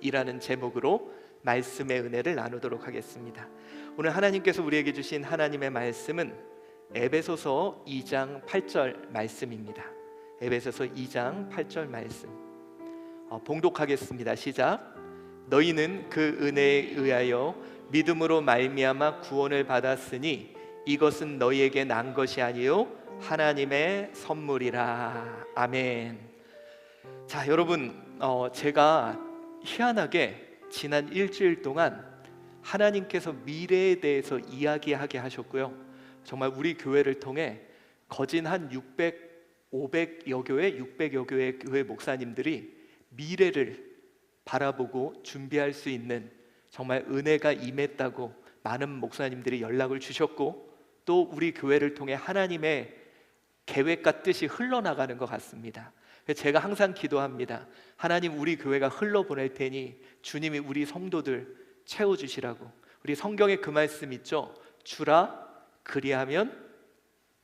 이라는 제목으로 말씀의 은혜를 나누도록 하겠습니다. 오늘 하나님께서 우리에게 주신 하나님의 말씀은 에베소서 2장 8절 말씀입니다. 에베소서 2장 8절 말씀. 어, 봉독하겠습니다. 시작. 너희는 그 은혜에 의하여 믿음으로 말미암아 구원을 받았으니 이것은 너희에게 난 것이 아니요 하나님의 선물이라. 아멘. 자, 여러분, 어, 제가 희한하게 지난 일주일 동안 하나님께서 미래에 대해서 이야기하게 하셨고요. 정말 우리 교회를 통해 거진 한 600, 500여 교회, 600여 교회 교회 목사님들이 미래를 바라보고 준비할 수 있는 정말 은혜가 임했다고 많은 목사님들이 연락을 주셨고 또 우리 교회를 통해 하나님의 계획과 뜻이 흘러나가는 것 같습니다. 제가 항상 기도합니다. 하나님 우리 교회가 흘러보낼 테니 주님이 우리 성도들 채워주시라고. 우리 성경에 그 말씀 있죠. 주라 그리하면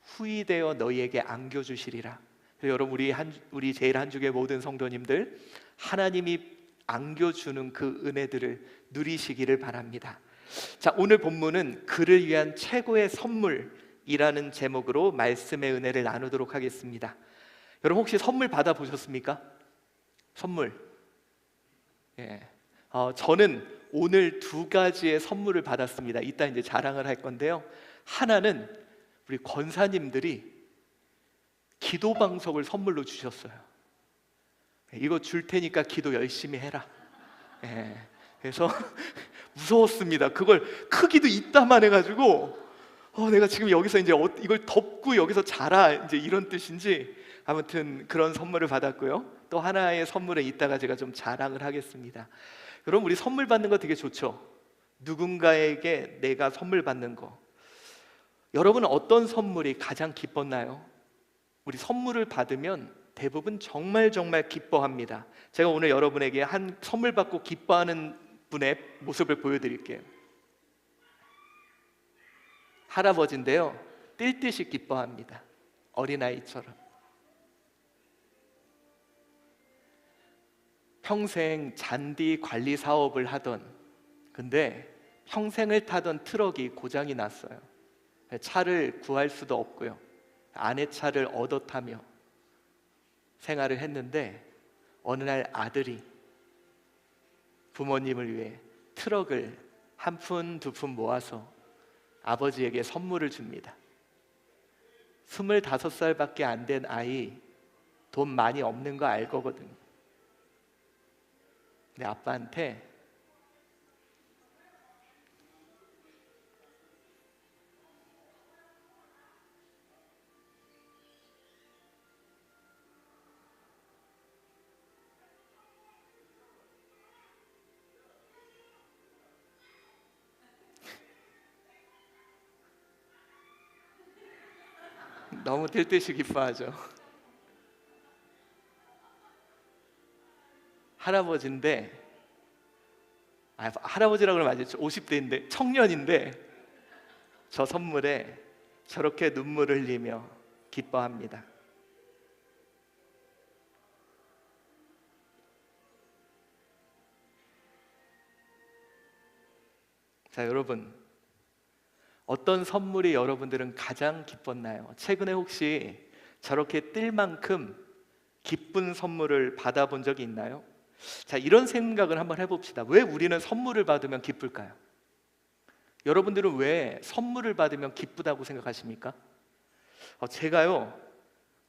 후이되어 너희에게 안겨주시리라. 여러분 우리 한 우리 제일 한 주의 모든 성도님들 하나님이 안겨주는 그 은혜들을 누리시기를 바랍니다. 자 오늘 본문은 그를 위한 최고의 선물이라는 제목으로 말씀의 은혜를 나누도록 하겠습니다. 여러분 혹시 선물 받아 보셨습니까? 선물. 예. 어, 저는 오늘 두 가지의 선물을 받았습니다. 이따 이제 자랑을 할 건데요. 하나는 우리 권사님들이 기도 방석을 선물로 주셨어요. 예, 이거 줄 테니까 기도 열심히 해라. 예. 그래서 무서웠습니다. 그걸 크기도 이따만 해가지고 어, 내가 지금 여기서 이제 어, 이걸 덮고 여기서 자라 이제 이런 뜻인지 아무튼 그런 선물을 받았고요. 또 하나의 선물에 이따가 제가 좀 자랑을 하겠습니다. 여러분 우리 선물 받는 거 되게 좋죠. 누군가에게 내가 선물 받는 거. 여러분은 어떤 선물이 가장 기뻤나요? 우리 선물을 받으면 대부분 정말 정말 기뻐합니다. 제가 오늘 여러분에게 한 선물 받고 기뻐하는 분의 모습을 보여드릴게요. 할아버지인데요. 뛸 듯이 기뻐합니다. 어린아이처럼. 평생 잔디 관리 사업을 하던 근데 평생을 타던 트럭이 고장이 났어요. 차를 구할 수도 없고요. 아내 차를 얻어 타며 생활을 했는데 어느 날 아들이 부모님을 위해 트럭을 한 푼 두푼 모아서 아버지에게 선물을 줍니다. 스물다섯 살밖에 안 된 아이 돈 많이 없는 거 알 거거든요. 내 아빠한테 너무 될 듯이 기뻐하죠. 할아버지인데 아, 할아버지라고 안 되죠. 50대인데 청년인데 저 선물에 저렇게 눈물을 흘리며 기뻐합니다. 자, 여러분. 어떤 선물이 여러분들은 가장 기뻤나요? 최근에 혹시 저렇게 뜰 만큼 기쁜 선물을 받아본 적이 있나요? 자, 이런 생각을 한번 해봅시다. 왜 우리는 선물을 받으면 기쁠까요? 여러분들은 왜 선물을 받으면 기쁘다고 생각하십니까? 어, 제가요,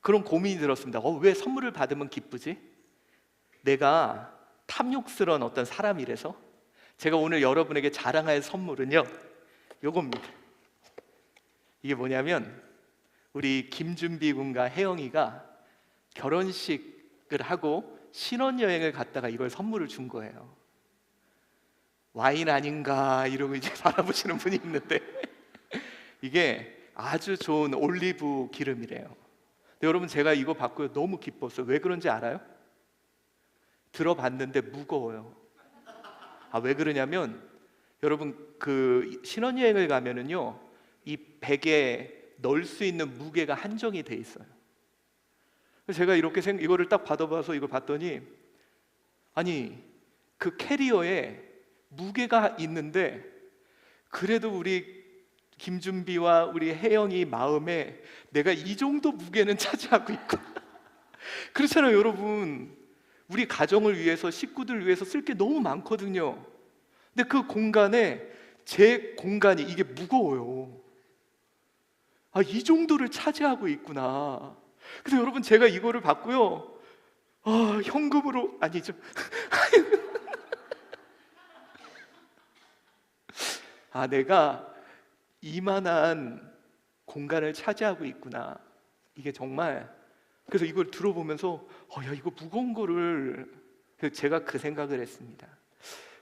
그런 고민이 들었습니다. 어, 왜 선물을 받으면 기쁘지? 내가 탐욕스러운 어떤 사람이라서? 제가 오늘 여러분에게 자랑할 선물은요, 요겁니다. 이게 뭐냐면, 우리 김준비 군과 혜영이가 결혼식을 하고 신혼여행을 갔다가 이걸 선물을 준 거예요. 와인 아닌가 이러고 이제 바라보시는 분이 있는데 이게 아주 좋은 올리브 기름이래요. 근데 여러분 제가 이거 받고 너무 기뻤어요. 왜 그런지 알아요? 들어봤는데 무거워요. 아 왜 그러냐면 여러분 그 신혼여행을 가면은요 이 백에 넣을 수 있는 무게가 한정이 돼 있어요. 제가 이렇게 생 이거를 딱 받아봐서 이걸 봤더니 아니 그 캐리어에 무게가 있는데 그래도 우리 김준비와 우리 혜영이 마음에 내가 이 정도 무게는 차지하고 있고. 그렇잖아요 여러분. 우리 가정을 위해서 식구들 위해서 쓸 게 너무 많거든요. 근데 그 공간에 제 공간이 이게 무거워요. 아 이 정도를 차지하고 있구나 그래서 여러분 제가 이거를 받고요 아 현금으로 아니죠 아 내가 이만한 공간을 차지하고 있구나. 이게 정말 그래서 이걸 들어보면서 어, 야 이거 무거운 거를 제가 그 생각을 했습니다.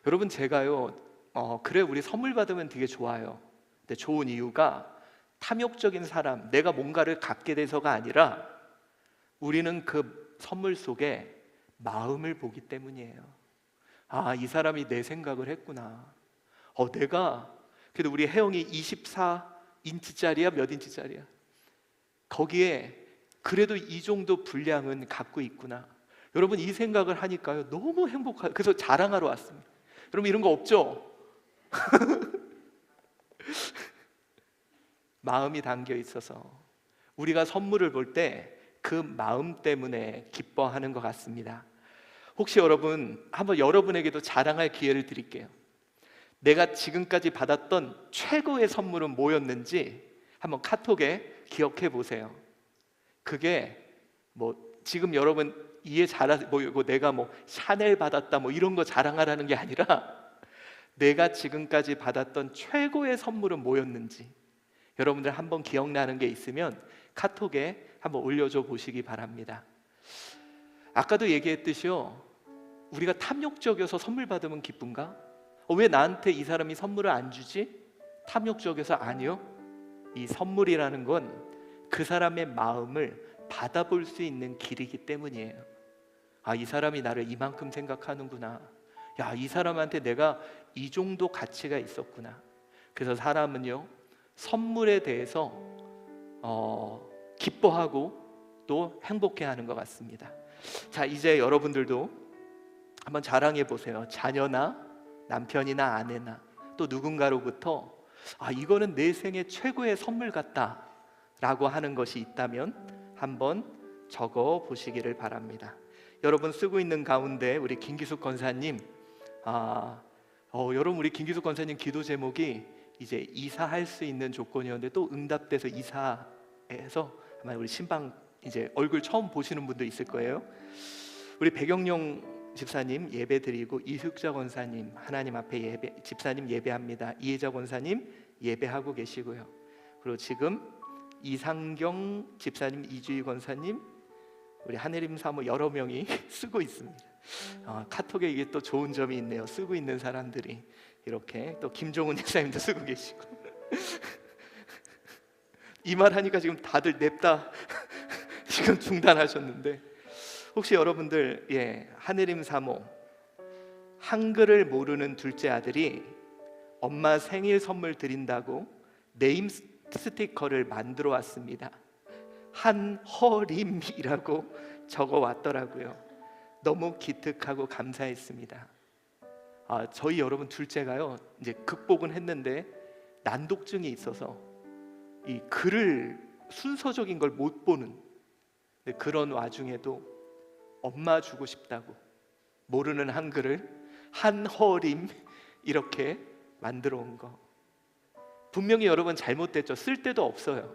여러분 제가요 어, 그래 우리 선물 받으면 되게 좋아요. 근데 좋은 이유가 탐욕적인 사람, 내가 뭔가를 갖게 돼서가 아니라 우리는 그 선물 속에 마음을 보기 때문이에요. 아, 이 사람이 내 생각을 했구나. 어, 내가 그래도 우리 혜영이 24인치짜리야 몇 인치짜리야? 거기에 그래도 이 정도 분량은 갖고 있구나. 여러분 이 생각을 하니까요 너무 행복해요. 그래서 자랑하러 왔습니다. 여러분 이런 거 없죠? 마음이 담겨 있어서 우리가 선물을 볼 때 그 마음 때문에 기뻐하는 것 같습니다. 혹시 여러분 한번 여러분에게도 자랑할 기회를 드릴게요. 내가 지금까지 받았던 최고의 선물은 뭐였는지 한번 카톡에 기억해 보세요. 그게 뭐 지금 여러분 이해 잘하 뭐 내가 뭐 샤넬 받았다 뭐 이런 거 자랑하라는 게 아니라 내가 지금까지 받았던 최고의 선물은 뭐였는지 여러분들 한번 기억나는 게 있으면 카톡에 한번 올려줘 보시기 바랍니다. 아까도 얘기했듯이요. 우리가 탐욕적이어서 선물 받으면 기쁜가? 어, 왜 나한테 이 사람이 선물을 안 주지? 탐욕적이어서 아니요. 이 선물이라는 건 그 사람의 마음을 받아볼 수 있는 길이기 때문이에요. 아, 이 사람이 나를 이만큼 생각하는구나. 야, 이 사람한테 내가 이 정도 가치가 있었구나. 그래서 사람은요, 선물에 대해서 어, 기뻐하고 또 행복해하는 것 같습니다. 자, 이제 여러분들도 한번 자랑해 보세요. 자녀나 남편이나 아내나 또 누군가로부터 아, 이거는 내 생애 최고의 선물 같다라고 하는 것이 있다면 한번 적어 보시기를 바랍니다. 여러분 쓰고 있는 가운데 우리 김기숙 권사님 아, 어, 여러분 우리 김기숙 권사님 기도 제목이 이제 이사할 수 있는 조건이었는데 또 응답돼서 이사해서 아마 우리 신방 이제 얼굴 처음 보시는 분도 있을 거예요. 우리 배경용 집사님 예배 드리고 이숙자 권사님 하나님 앞에 예배 집사님 예배합니다. 이혜자 권사님 예배하고 계시고요. 그리고 지금 이상경 집사님 이주희 권사님 우리 하늘임 사모 여러 명이 쓰고 있습니다. 어, 카톡에 이게 또 좋은 점이 있네요. 쓰고 있는 사람들이 이렇게 또 김종훈 집사님도 쓰고 계시고 이 말 하니까 지금 다들 냅다 지금 중단하셨는데 혹시 여러분들 예 하늘임 사모 한글을 모르는 둘째 아들이 엄마 생일 선물 드린다고 네임 스티커를 만들어 왔습니다. 한허림이라고 적어 왔더라고요. 너무 기특하고 감사했습니다. 아, 저희 여러분 둘째가요 이제 극복은 했는데 난독증이 있어서 이 글을 순서적인 걸 못 보는 그런 와중에도 엄마 주고 싶다고 모르는 한글을 한허림 이렇게 만들어 온 거. 분명히 여러분 잘못됐죠. 쓸 데도 없어요.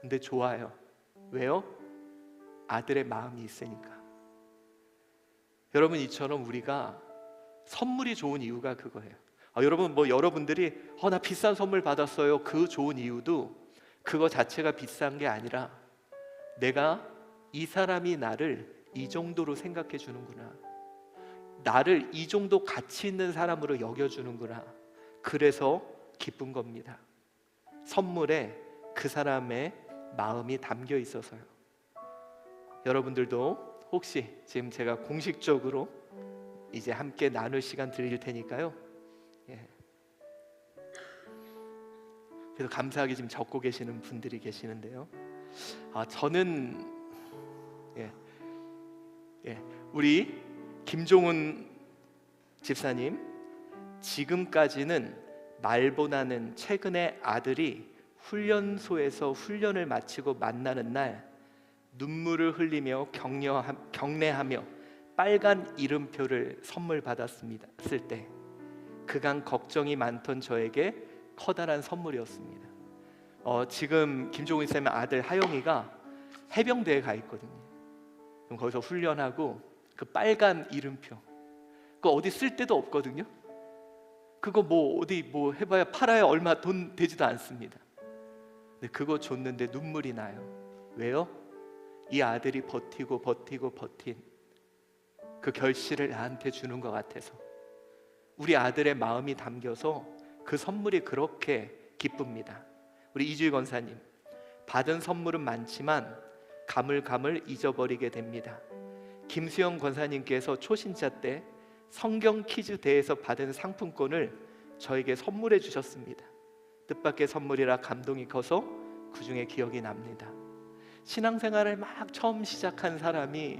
근데 좋아요. 왜요? 아들의 마음이 있으니까. 여러분 이처럼 우리가 선물이 좋은 이유가 그거예요. 아, 여러분 뭐 여러분들이 어, 나 비싼 선물 받았어요. 그 좋은 이유도 그거 자체가 비싼 게 아니라 내가 이 사람이 나를 이 정도로 생각해 주는구나. 나를 이 정도 가치 있는 사람으로 여겨 주는구나. 그래서 기쁜 겁니다. 선물에 그 사람의 마음이 담겨 있어서요. 여러분들도 혹시 지금 제가 공식적으로 이제 함께 나눌 시간 드릴 테니까요. 예. 그래서 감사하게 지금 적고 계시는 분들이 계시는데요. 아 저는 예, 예, 우리 김종훈 집사님, 지금까지는 말보다는 최근에 아들이 훈련소에서 훈련을 마치고 만나는 날 눈물을 흘리며 격려하, 경례하며 빨간 이름표를 선물 받았습니다. 쓸 때 그간 걱정이 많던 저에게 커다란 선물이었습니다. 어, 지금 김종인 쌤의 아들 하영이가 해병대에 가 있거든요. 그럼 거기서 훈련하고 그 빨간 이름표 그거 어디 쓸 데도 없거든요. 그거 뭐 어디 뭐 해봐야 팔아야 얼마 돈 되지도 않습니다. 근데 그거 줬는데 눈물이 나요. 왜요? 이 아들이 버티고 버티고 버틴 그 결실을 나한테 주는 것 같아서 우리 아들의 마음이 담겨서 그 선물이 그렇게 기쁩니다. 우리 이주일 권사님 받은 선물은 많지만 가물가물 잊어버리게 됩니다. 김수영 권사님께서 초신자 때 성경 퀴즈 대회에서 받은 상품권을 저에게 선물해 주셨습니다. 뜻밖의 선물이라 감동이 커서 그 중에 기억이 납니다. 신앙생활을 막 처음 시작한 사람이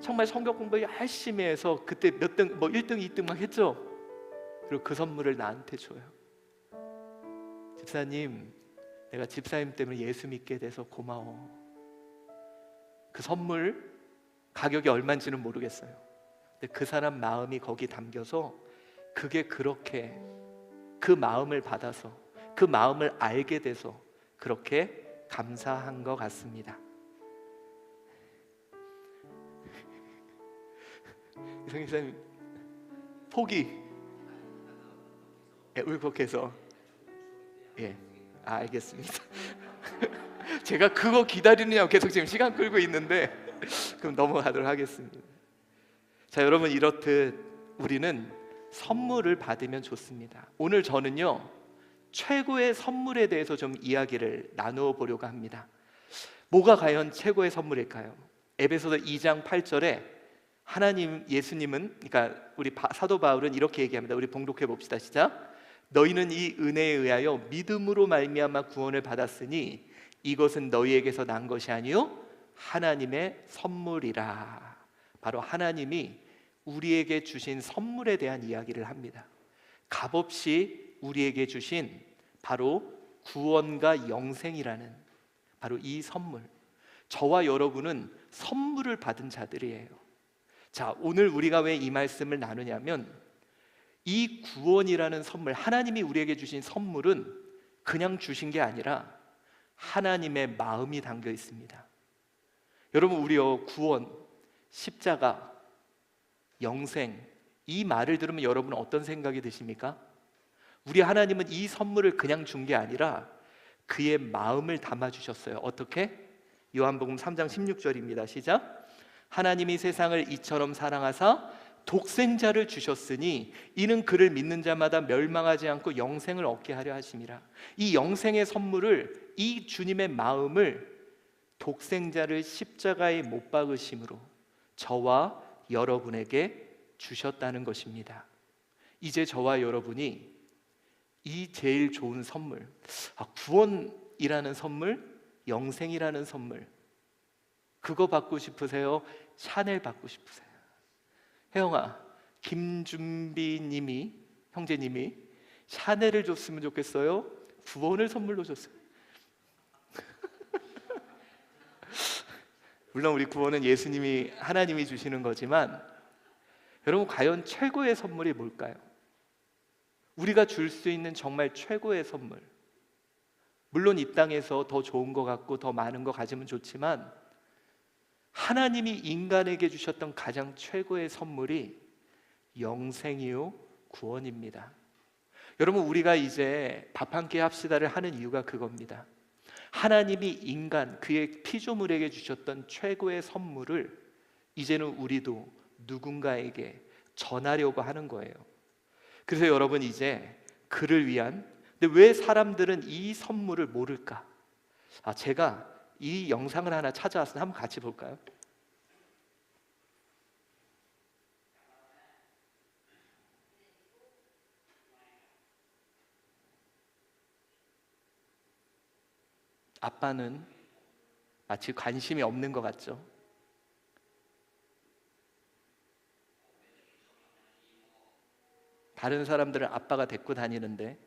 정말 성경 공부 열심히 해서 그때 몇 등, 뭐 1등, 2등 막 했죠. 그리고 그 선물을 나한테 줘요. 집사님, 내가 집사님 때문에 예수 믿게 돼서 고마워. 그 선물 가격이 얼마인지는 모르겠어요. 근데 그 사람 마음이 거기 담겨서 그게 그렇게 그 마음을 받아서 그 마음을 알게 돼서 그렇게 감사한 것 같습니다. 이성희 쌤 포기 예, 울컥해서 예 아, 알겠습니다. 제가 그거 기다리느냐고 계속 지금 시간 끌고 있는데 그럼 넘어가도록 하겠습니다. 자 여러분 이렇듯 우리는 선물을 받으면 좋습니다. 오늘 저는요 최고의 선물에 대해서 좀 이야기를 나누어 보려고 합니다. 뭐가 과연 최고의 선물일까요? 에베소서 2장 8절에 하나님 예수님은 그러니까 우리 사도 바울은 이렇게 얘기합니다. 우리 봉독해 봅시다. 시작. 너희는 이 은혜에 의하여 믿음으로 말미암아 구원을 받았으니 이것은 너희에게서 난 것이 아니요 하나님의 선물이라. 바로 하나님이 우리에게 주신 선물에 대한 이야기를 합니다. 값없이 우리에게 주신 바로 구원과 영생이라는 바로 이 선물. 저와 여러분은 선물을 받은 자들이에요. 자, 오늘 우리가 왜 이 말씀을 나누냐면 이 구원이라는 선물, 하나님이 우리에게 주신 선물은 그냥 주신 게 아니라 하나님의 마음이 담겨 있습니다. 여러분, 우리요, 구원, 십자가, 영생, 이 말을 들으면 여러분 어떤 생각이 드십니까? 우리 하나님은 이 선물을 그냥 준 게 아니라 그의 마음을 담아 주셨어요. 어떻게? 요한복음 3장 16절입니다. 시작. 하나님이 세상을 이처럼 사랑하사 독생자를 주셨으니 이는 그를 믿는 자마다 멸망하지 않고 영생을 얻게 하려 하심이라. 이 영생의 선물을 이 주님의 마음을 독생자를 십자가에 못 박으심으로 저와 여러분에게 주셨다는 것입니다. 이제 저와 여러분이 이 제일 좋은 선물, 아, 구원이라는 선물, 영생이라는 선물, 그거 받고 싶으세요? 샤넬 받고 싶으세요? 혜영아, 김준비님이 형제님이 샤넬을 줬으면 좋겠어요? 구원을 선물로 줬어요. 물론 우리 구원은 예수님이 하나님이 주시는 거지만 여러분 과연 최고의 선물이 뭘까요? 우리가 줄 수 있는 정말 최고의 선물. 물론 이 땅에서 더 좋은 것 같고 더 많은 거 가지면 좋지만 하나님이 인간에게 주셨던 가장 최고의 선물이 영생이요 구원입니다. 여러분 우리가 이제 밥 한 끼 합시다를 하는 이유가 그겁니다. 하나님이 인간 그의 피조물에게 주셨던 최고의 선물을 이제는 우리도 누군가에게 전하려고 하는 거예요. 그래서 여러분 이제 그를 위한 근데 왜 사람들은 이 선물을 모를까? 아, 제가 이 영상을 하나 찾아왔으니 한번 같이 볼까요? 아빠는 마치 관심이 없는 것 같죠? 다른 사람들은 아빠가 데리고 다니는데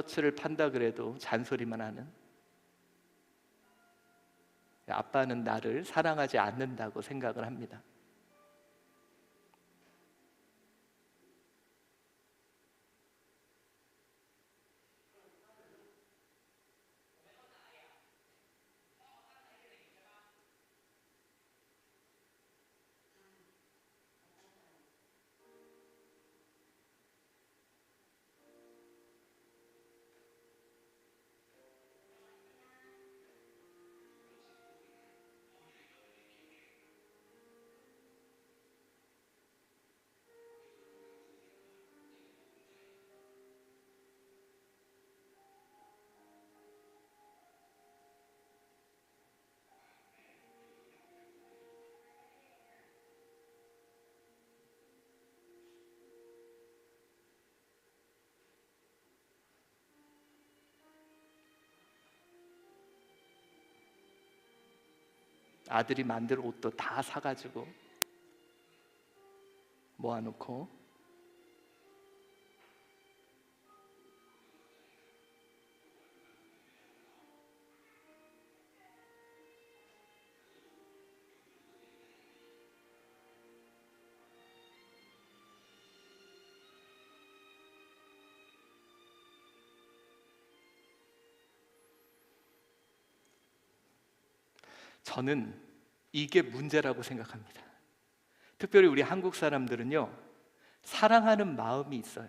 셔츠를 판다 그래도 잔소리만 하는 아빠는 나를 사랑하지 않는다고 생각을 합니다. 아들이 만들 옷도 다 사가지고 모아놓고 저는 이게 문제라고 생각합니다. 특별히 우리 한국 사람들은요, 사랑하는 마음이 있어요.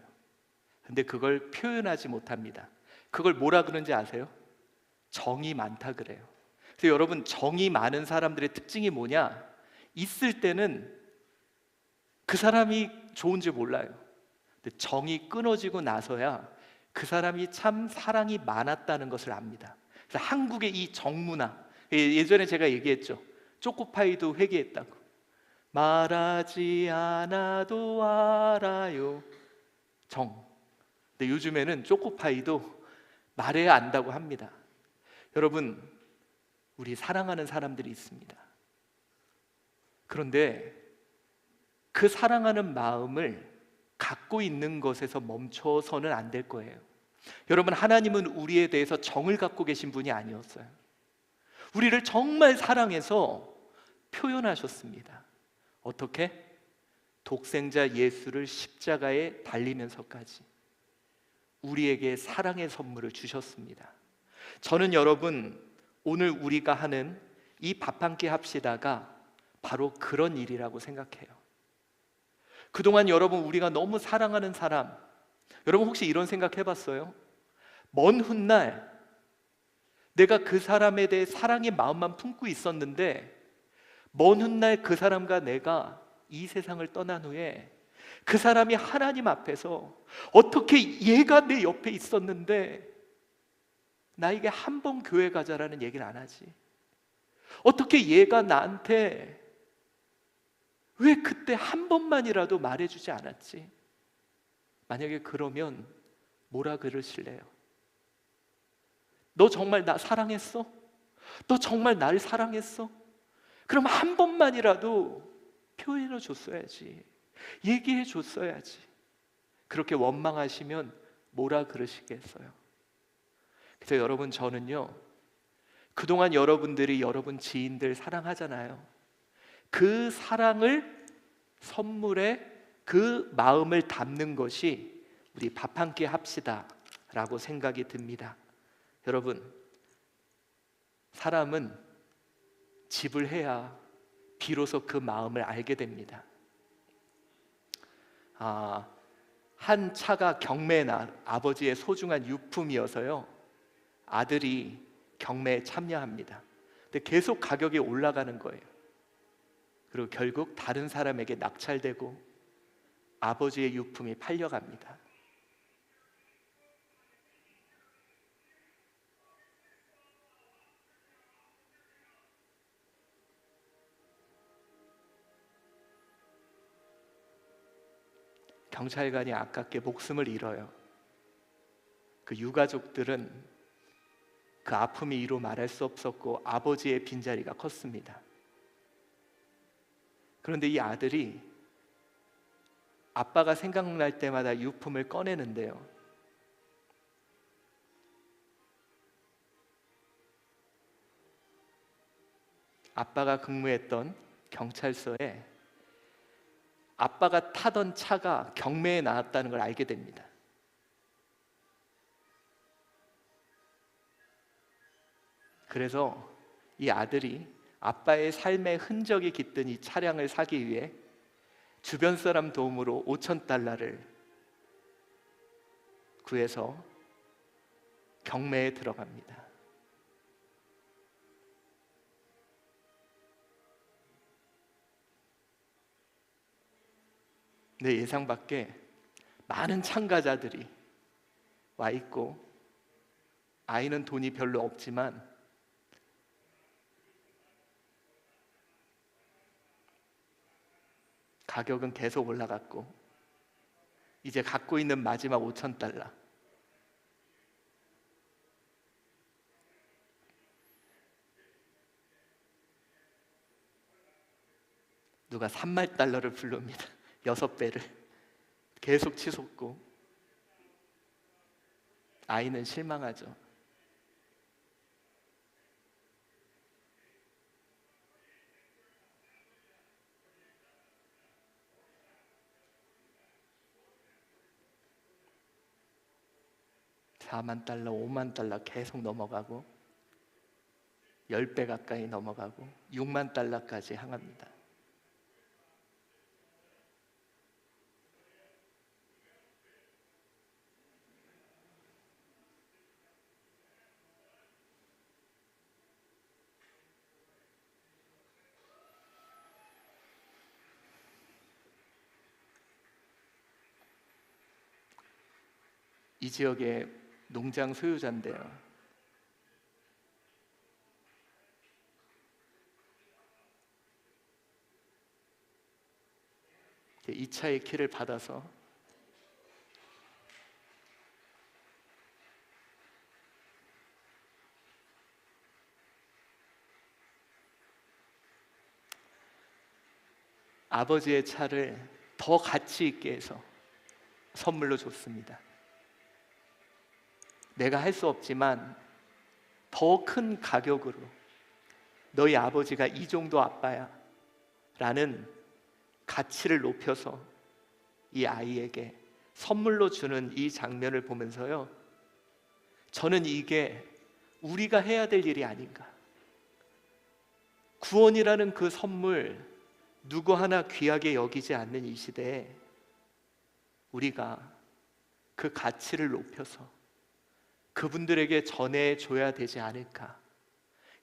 근데 그걸 표현하지 못합니다. 그걸 뭐라 그런지 아세요? 정이 많다 그래요. 그래서 여러분, 정이 많은 사람들의 특징이 뭐냐? 있을 때는 그 사람이 좋은지 몰라요. 근데 정이 끊어지고 나서야 그 사람이 참 사랑이 많았다는 것을 압니다. 그래서 한국의 이 정문화, 예, 예전에 제가 얘기했죠. 초코파이도 회개했다고. 말하지 않아도 알아요. 정. 근데 요즘에는 초코파이도 말해야 안다고 합니다. 여러분, 우리 사랑하는 사람들이 있습니다. 그런데 그 사랑하는 마음을 갖고 있는 것에서 멈춰서는 안 될 거예요. 여러분, 하나님은 우리에 대해서 정을 갖고 계신 분이 아니었어요. 우리를 정말 사랑해서 표현하셨습니다. 어떻게? 독생자 예수를 십자가에 달리면서까지 우리에게 사랑의 선물을 주셨습니다. 저는 여러분 오늘 우리가 하는 이 밥 한 끼 합시다가 바로 그런 일이라고 생각해요. 그동안 여러분 우리가 너무 사랑하는 사람 여러분 혹시 이런 생각 해봤어요? 먼 훗날 내가 그 사람에 대해 사랑의 마음만 품고 있었는데 먼 훗날 그 사람과 내가 이 세상을 떠난 후에 그 사람이 하나님 앞에서 어떻게 얘가 내 옆에 있었는데 나에게 한 번 교회 가자라는 얘기를 안 하지. 어떻게 얘가 나한테 왜 그때 한 번만이라도 말해주지 않았지? 만약에 그러면 뭐라 그러실래요? 너 정말 나 사랑했어? 너 정말 날 사랑했어? 그럼 한 번만이라도 표현해 줬어야지. 얘기해 줬어야지. 그렇게 원망하시면 뭐라 그러시겠어요? 그래서 여러분 저는요. 그동안 여러분들이 여러분 지인들 사랑하잖아요. 그 사랑을 선물에 그 마음을 담는 것이 우리 밥 한 끼 합시다라고 생각이 듭니다. 여러분, 사람은 집을 해야 비로소 그 마음을 알게 됩니다. 아, 한 차가 경매에 나 아버지의 소중한 유품이어서요. 아들이 경매에 참여합니다. 근데 계속 가격이 올라가는 거예요. 그리고 결국 다른 사람에게 낙찰되고 아버지의 유품이 팔려갑니다. 경찰관이 아깝게 목숨을 잃어요. 그 유가족들은 그 아픔이 이루 말할 수 없었고 아버지의 빈자리가 컸습니다. 그런데 이 아들이 아빠가 생각날 때마다 유품을 꺼내는데요. 아빠가 근무했던 경찰서에 아빠가 타던 차가 경매에 나왔다는 걸 알게 됩니다. 그래서 이 아들이 아빠의 삶의 흔적이 깃든 이 차량을 사기 위해 주변 사람 도움으로 5천 달러를 구해서 경매에 들어갑니다. 내 예상 밖에 많은 참가자들이 와 있고 아이는 돈이 별로 없지만 가격은 계속 올라갔고 이제 갖고 있는 마지막 5천 달러 누가 3만 달러를 부릅니다. 여섯 배를 계속 치솟고 아이는 실망하죠. 사만 달러, 5만 달러 계속 넘어가고 10배 가까이 넘어가고 6만 달러까지 향합니다. 이 지역의 농장 소유자인데요. 이 차의 키를 받아서 아버지의 차를 더 가치 있게 해서 선물로 줬습니다. 내가 할 수 없지만 더 큰 가격으로 너희 아버지가 이 정도 아빠야 라는 가치를 높여서 이 아이에게 선물로 주는 이 장면을 보면서요. 저는 이게 우리가 해야 될 일이 아닌가. 구원이라는 그 선물 누구 하나 귀하게 여기지 않는 이 시대에 우리가 그 가치를 높여서 그분들에게 전해줘야 되지 않을까.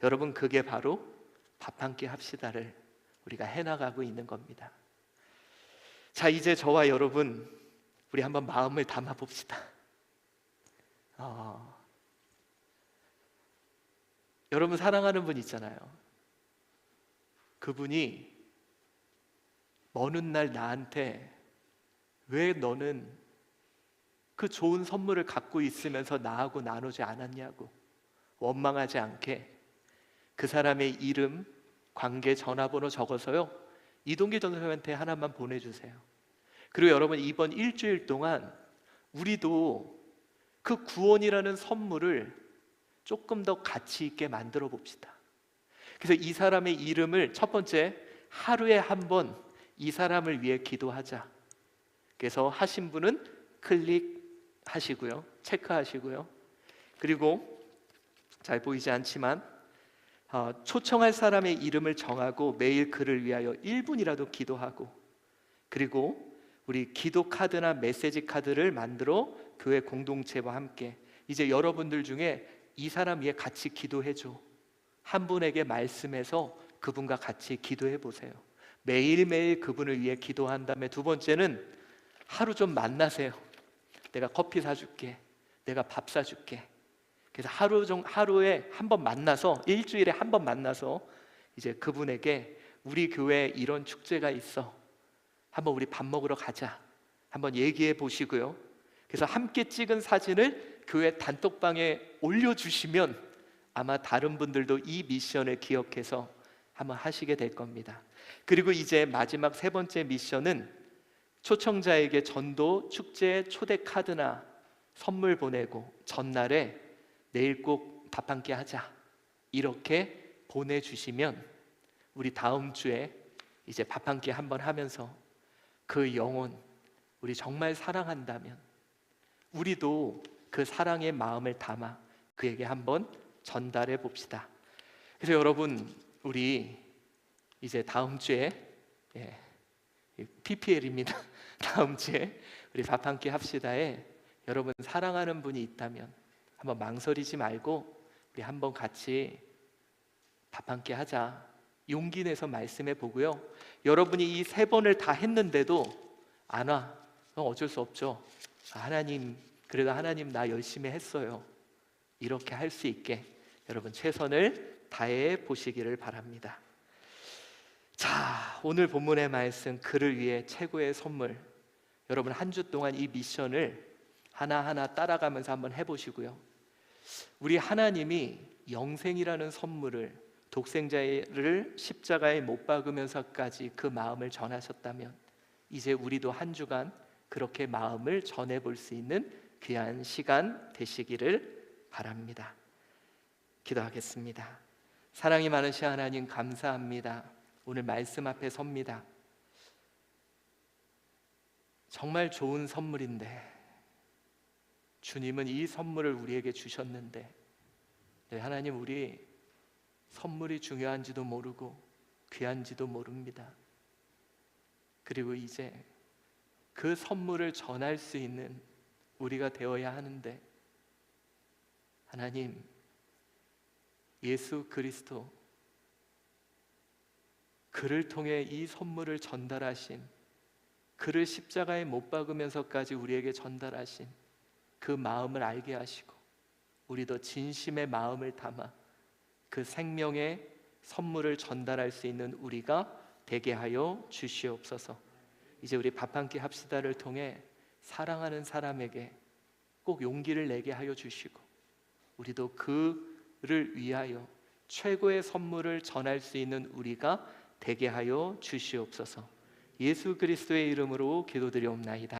여러분, 그게 바로 밥 한 끼 합시다를 우리가 해나가고 있는 겁니다. 자, 이제 저와 여러분, 우리 한번 마음을 담아 봅시다. 어, 여러분 사랑하는 분 있잖아요. 그분이 먼 훗날 나한테 왜 너는 그 좋은 선물을 갖고 있으면서 나하고 나누지 않았냐고 원망하지 않게 그 사람의 이름, 관계, 전화번호 적어서요 이동기 전사님한테 하나만 보내주세요. 그리고 여러분 이번 일주일 동안 우리도 그 구원이라는 선물을 조금 더 가치 있게 만들어 봅시다. 그래서 이 사람의 이름을 첫 번째 하루에 한 번 이 사람을 위해 기도하자. 그래서 하신 분은 클릭 하시고요. 체크하시고요. 그리고 잘 보이지 않지만 어, 초청할 사람의 이름을 정하고 매일 그를 위하여 1분이라도 기도하고 그리고 우리 기도 카드나 메시지 카드를 만들어 교회 공동체와 함께 이제 여러분들 중에 이 사람 위해 같이 기도해 줘. 한 분에게 말씀해서 그분과 같이 기도해 보세요. 매일매일 그분을 위해 기도한 다음에 두 번째는 하루 좀 만나세요. 내가 커피 사줄게. 내가 밥 사줄게. 그래서 하루 정 하루에 한 번 만나서 일주일에 한 번 만나서 이제 그분에게 우리 교회에 이런 축제가 있어. 한번 우리 밥 먹으러 가자. 한번 얘기해 보시고요. 그래서 함께 찍은 사진을 교회 단톡방에 올려주시면 아마 다른 분들도 이 미션을 기억해서 한번 하시게 될 겁니다. 그리고 이제 마지막 세 번째 미션은 초청자에게 전도 축제 초대 카드나 선물 보내고 전날에 내일 꼭 밥 한 끼 하자 이렇게 보내주시면 우리 다음 주에 이제 밥 한 끼 한번 하면서 그 영혼 우리 정말 사랑한다면 우리도 그 사랑의 마음을 담아 그에게 한번 전달해 봅시다. 그래서 여러분 우리 이제 다음 주에 예, PPL입니다. 다음 주에 우리 밥 한 끼 합시다에 여러분 사랑하는 분이 있다면 한번 망설이지 말고 우리 한번 같이 밥 한 끼 하자. 용기 내서 말씀해 보고요. 여러분이 이 세 번을 다 했는데도 안 와. 그럼 어쩔 수 없죠. 아, 하나님, 그래도 하나님 나 열심히 했어요. 이렇게 할 수 있게 여러분 최선을 다해 보시기를 바랍니다. 자, 오늘 본문의 말씀 그를 위해 최고의 선물. 여러분 한 주 동안 이 미션을 하나하나 따라가면서 한번 해 보시고요. 우리 하나님이 영생이라는 선물을 독생자를 십자가에 못 박으면서까지 그 마음을 전하셨다면 이제 우리도 한 주간 그렇게 마음을 전해 볼 수 있는 귀한 시간 되시기를 바랍니다. 기도하겠습니다. 사랑이 많으신 하나님 감사합니다. 오늘 말씀 앞에 섭니다. 정말 좋은 선물인데 주님은 이 선물을 우리에게 주셨는데 네, 하나님 우리 선물이 중요한지도 모르고 귀한지도 모릅니다. 그리고 이제 그 선물을 전할 수 있는 우리가 되어야 하는데 하나님 예수 그리스도 그를 통해 이 선물을 전달하신 그를 십자가에 못 박으면서까지 우리에게 전달하신 그 마음을 알게 하시고 우리도 진심의 마음을 담아 그 생명의 선물을 전달할 수 있는 우리가 되게 하여 주시옵소서. 이제 우리 밥 한 끼 합시다를 통해 사랑하는 사람에게 꼭 용기를 내게 하여 주시고 우리도 그를 위하여 최고의 선물을 전할 수 있는 우리가 되게 하여 주시옵소서. 예수 그리스도의 이름으로 기도드리옵나이다.